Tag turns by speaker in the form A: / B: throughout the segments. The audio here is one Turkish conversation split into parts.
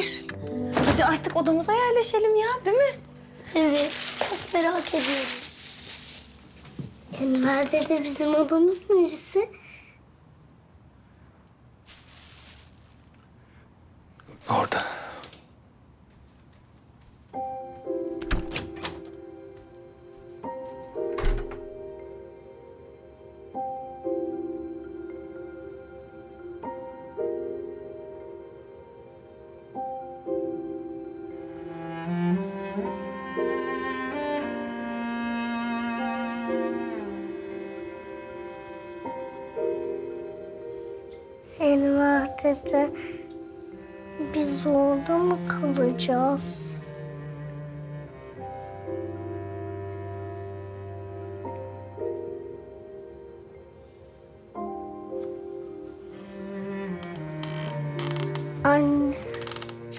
A: Fikir. Hadi artık odamıza yerleşelim ya değil mi?
B: Evet, çok merak ediyorum. Enver dede bizim odamız neresi?
C: Orada.
B: Enver dede, biz orada mı kalacağız? Anne,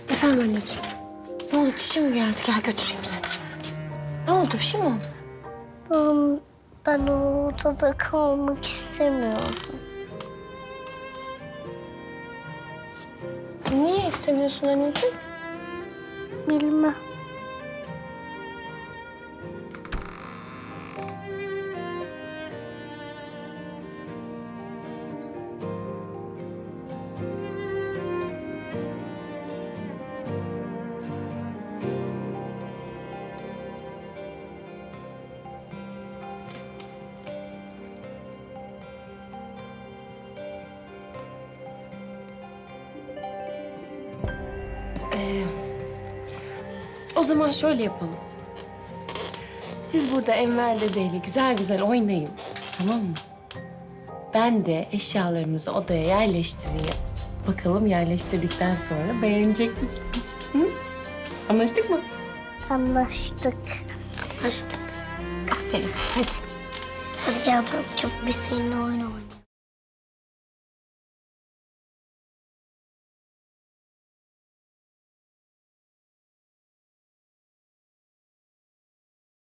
A: Efendim anneciğim. Ne oldu dişi mi geldi? Gel götüreyim seni. Ne oldu? Bir şey mi oldu?
B: ben, ben o odada kalmak istemiyorum.
A: İstemiyorsun anneciğim?
B: Bilmem.
A: O zaman şöyle yapalım. Siz burada Enver dedeyle güzel güzel oynayın. Tamam mı? Ben de eşyalarımızı odaya yerleştireyim. Bakalım yerleştirdikten sonra beğenecek misiniz? Hı? Anlaştık mı?
B: Anlaştık. Anlaştık.
A: Aferin. Hadi.
B: Hadi gel çok bir seninle oyun oynayalım.